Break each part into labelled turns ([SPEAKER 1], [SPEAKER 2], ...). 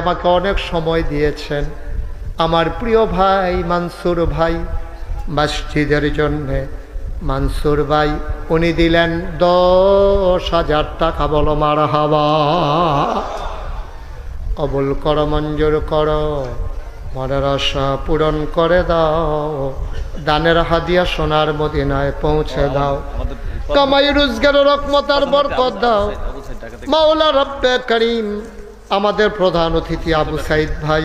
[SPEAKER 1] আমাকে অনেক সময় দিয়েছেন। আমার প্রিয় ভাই মানসুর ভাই মসজিদের জন্যে। মানসুর ভাই উনি দিলেন দশ হাজার টাকা বলো মার হাওয়া কবুল কর মঞ্জুর কর মনের আশা পূরণ করে দাও। দানের হাদিয়া সোনার মদিনায় পৌঁছে দাও। কামাই রোজগার রকমতার বরকত দাও। মাওলা রব্বে করিম আমাদের প্রধান অতিথি আবু সাইদ ভাই,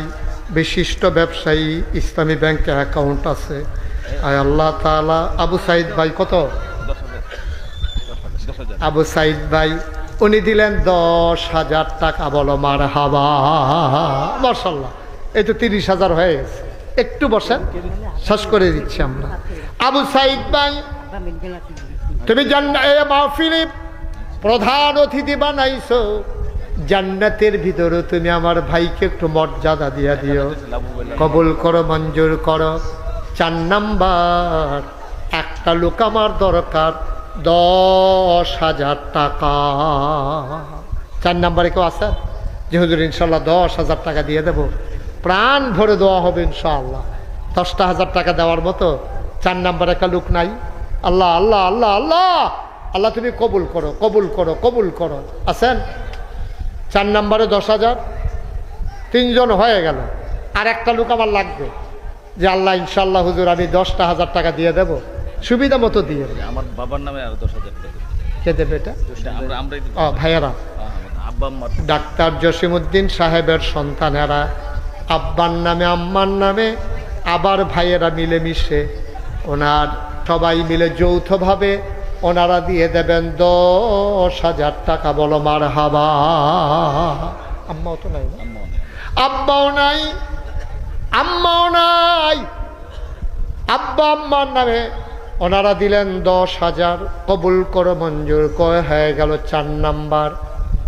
[SPEAKER 1] বিশিষ্ট ব্যবসায়ী, ইসলামী ব্যাংকে অ্যাকাউন্ট আছে। আয় আল্লাহ তাআলা আবু সাইদ ভাই কত? আবু সাইদ ভাই, উনি দিলেন দশ হাজার টাকা। বলো মার হাবা মার্শাল্লাহ এই তো তিরিশ হাজার হয়ে গেছে। একটু বসেন, শেষ করে দিচ্ছি আমরা। আবু সাইদ ভাই, তুমি জান্না এ প্রধান অতিথি বানাইছো। জান্নাতের ভিতরে তুমি আমার ভাইকে একটু মর্যাদা দিয়া দিও। কবুল করো, মঞ্জুর করো। চার নাম্বার, একটা লোক আমার দরকার, দশ হাজার টাকা। চার নাম্বারে কেউ আছেন যে হুজুর, ইনশাল্লাহ দশ হাজার টাকা দিয়ে দেবো। প্রাণ ভরে দেওয়া হবে ইনশাআল্লাহ দশটা হাজার টাকা দেওয়ার মতো চার নাম্বার একটা লোক নাই। আল্লাহ আল্লাহ আল্লাহ আল্লাহ আল্লাহ, তুমি কবুল করো কবুল করো কবুল করো। আছেন? চার নাম্বারে দশ হাজার। তিনজন হয়ে গেল। আর একটা লোক আমার লাগবে। যে আল্লাহ ইনশাল্লাহ হুজুর আমি দশটা হাজার টাকা দিয়ে দেব। সুবিধা মতো দিয়ে।
[SPEAKER 2] আমার বাবার নামে আরও দশ হাজার টাকা
[SPEAKER 1] কে দেবে এটা? ও ভাইয়ারা।
[SPEAKER 2] আম্মার
[SPEAKER 1] ডাক্তার জসিমুদ্দিন সাহেবের সন্তানেরা আব্বার নামে আম্মার নামে আবার ভাইয়েরা মিলেমিশে ওনার সবাই মিলে যৌথভাবে ওনারা দিয়ে দেবেন দশ হাজার টাকা, বলো মার হাবা আম্মাও তো নাই আব্বাও নাই? আম্মাও নাই? আব্বা আম্মার নামে ওনারা দিলেন দশ হাজার, কবুল করো, মঞ্জুর কয় হয়ে গেল চার নাম্বার,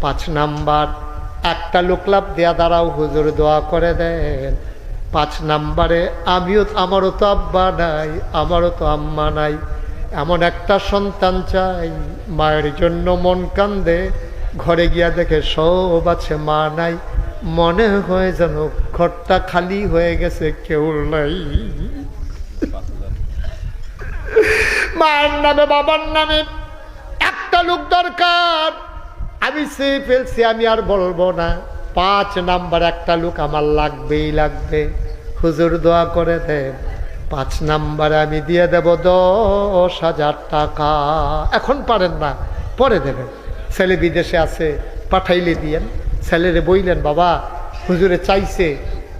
[SPEAKER 1] পাঁচ নাম্বার। একটা লোকলাপ দেয়া দ্বারাও হুজুর দোয়া করে দেন। পাঁচ নাম্বারে, আমিও, আমারও তো আব্বা নাই, আমারও তো আম্মা নাই। এমন একটা সন্তান চাই, মায়ের জন্য মন কান্দে, ঘরে গিয়া দেখে সব আছে, মা নাই। মনে হয় যেন ঘরটা খালি হয়ে গেছে, কেউ নাই। মায়ের নামে, বাবার নামে একটা লোক দরকার। আমি সে ফেলছি, আমি আর বলব না। পাঁচ নাম্বার একটা লোক আমার লাগবেই লাগবে। হুজুর দোয়া করে দেন। পাঁচ নাম্বারে আমি দিয়ে দেব দশ হাজার টাকা। এখন পারেন না, পরে দেবেন। ছেলে বিদেশে আছে, পাঠাইলে দিয়েন। ছেলেরে বইলেন, বাবা, হুজুরে চাইছে,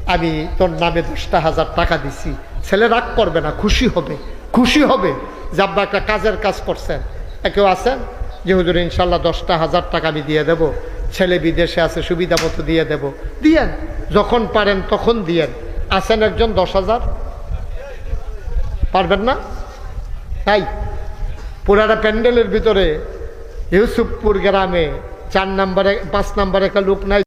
[SPEAKER 1] আমি তোর নামে দশটা হাজার টাকা দিছি। ছেলে রাগ করবে না, খুশি হবে খুশি হবে। যে আব্বা একটা কাজের কাজ করছেন। এ কেউ আছেন? যে হুজুর ইনশাল্লাহ দশটা হাজার টাকা আমি দিয়ে দেব। ছেলে বিদেশে আছে, সুবিধা মতো দিয়ে দেব। দিয়েন, যখন পারেন তখন দিয়েন। আছেন একজন দশ হাজার? পারবেন না? তাই পুরাটা প্যান্ডেলের ভিতরে ইউসুফপুর গ্রামে চার নাম্বারে, পাঁচ নাম্বারে একটা লোক নাই।